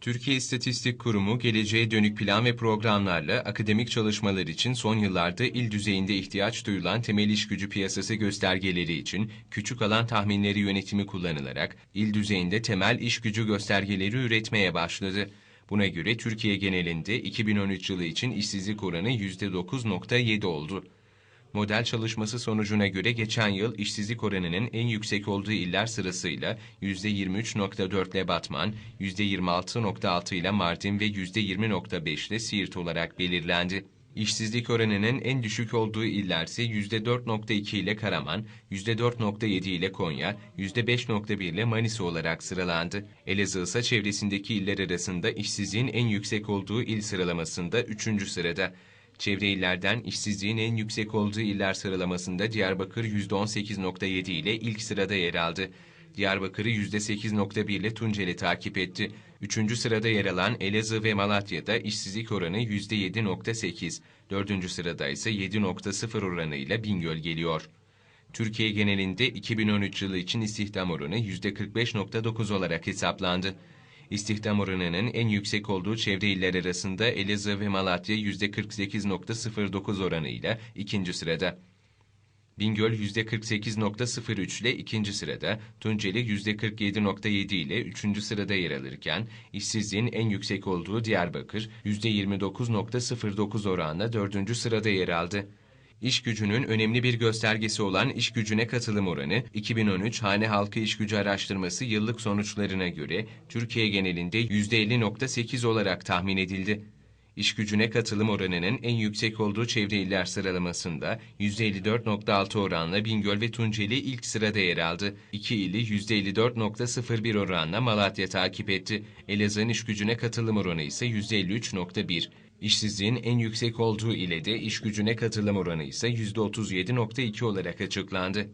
Türkiye İstatistik Kurumu geleceğe dönük plan ve programlarla akademik çalışmalar için son yıllarda il düzeyinde ihtiyaç duyulan temel iş gücü piyasası göstergeleri için küçük alan tahminleri yönetimi kullanılarak il düzeyinde temel iş gücü göstergeleri üretmeye başladı. Buna göre Türkiye genelinde 2013 yılı için işsizlik oranı %9.7 oldu. Model çalışması sonucuna göre geçen yıl işsizlik oranının en yüksek olduğu iller sırasıyla %23.4 ile Batman, %26.6 ile Mardin ve %20.5 ile Siirt olarak belirlendi. İşsizlik oranının en düşük olduğu illerse %4.2 ile Karaman, %4.7 ile Konya, %5.1 ile Manisa olarak sıralandı. Elazığ ise çevresindeki iller arasında işsizliğin en yüksek olduğu il sıralamasında 3. sırada. Çevre illerden işsizliğin en yüksek olduğu iller sıralamasında Diyarbakır %18.7 ile ilk sırada yer aldı. Diyarbakır'ı %8.1 ile Tunceli takip etti. Üçüncü sırada yer alan Elazığ ve Malatya'da işsizlik oranı %7.8, dördüncü sırada ise 7.0 oranıyla Bingöl geliyor. Türkiye genelinde 2013 yılı için istihdam oranı %45.9 olarak hesaplandı. İstihdam oranının en yüksek olduğu çevre iller arasında Elazığ ve Malatya %48.09 oranıyla ikinci sırada. Bingöl %48.03 ile ikinci sırada, Tunceli %47.7 ile üçüncü sırada yer alırken, işsizliğin en yüksek olduğu Diyarbakır %29.09 oranla dördüncü sırada yer aldı. İş gücünün önemli bir göstergesi olan iş gücüne katılım oranı, 2013 Hane Halkı İş Gücü Araştırması yıllık sonuçlarına göre Türkiye genelinde %50.8 olarak tahmin edildi. İş gücüne katılım oranının en yüksek olduğu çevre iller sıralamasında %54.6 oranla Bingöl ve Tunceli ilk sırada yer aldı. İki ili %54.01 oranla Malatya takip etti. Elazığ'ın iş gücüne katılım oranı ise %53.1. İşsizliğin en yüksek olduğu ile de iş gücüne katılım oranı ise %37.2 olarak açıklandı.